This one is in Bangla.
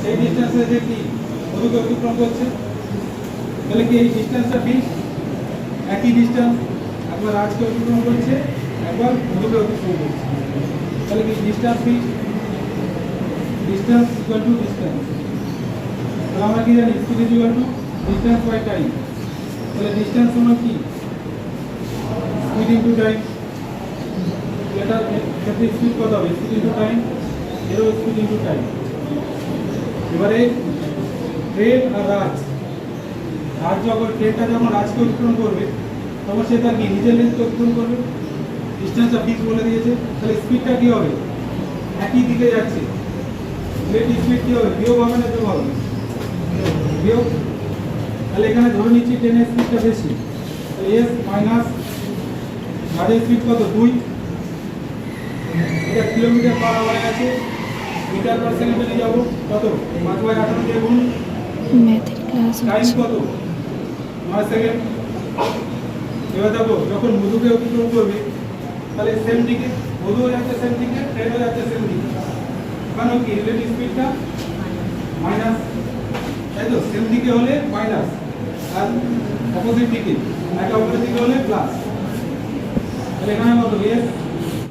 সেই ডিস্টেন্সে যে কি অতিক্রম করছে? তাহলে কি এই ডিস্টেন্সটা ফিক্স একই ডিস্টেন্স একবার রাজকে অতিক্রম করছে, একবার করছে। তাহলে কি ডিস্টেন্স ফিক্স ডিস্টেন্স ইকুয়াল তাহলে আমরা কি জানি? স্পিড ইজ ইকুয়াল টাইম তাহলে ডিস্টেন্স সমান কি? স্পিড টাইম এটা কত হবে? স্পিড ইন্টু টাইম এরও স্পিড ইন্টু টাইম এবারে ট্রেন আর রাজ। রাজ যখন ট্রেনটা যখন রাজকে অতিক্রম করবে, তখন সে তার নিজের লেন্থকে অতিক্রম করবে। ডিস্টেন্সটা ফিক্স বলে দিয়েছে। তাহলে স্পিডটা কি হবে? একই দিকে যাচ্ছে। রেট স্পিড কি হবে? বিয়োগ হবে না যোগ হবে? বিয়োগ। তাহলে এখানে ধরে নিচ্ছি ট্রেনের স্পিডটা বেশি। এস মাইনাস গাড়ির স্পিড কত? দুই। এটা কিলোমিটার পার আওয়ারে আছে। মিটার পার সেকেন্ডে যাব কত? পাঁচ বাই আঠারো দিয়ে গুণ। ম্যাথের ক্লাস টাইম কত? নয় সেকেন্ড এবার দেখো যখন মধুকে অতিক্রম করবে তাহলে সেম দিকে মধুও যাচ্ছে সেম দিকে ট্রেনও যাচ্ছে সেম দিকে। কেন কি? রিলেটিভ স্পিডটা মাইনাস তাই তো? সেম দিকে হলে মাইনাস আর অপোজিট দিকে। একে অপরের দিকে হলে প্লাস তাহলে এখানে কত? এস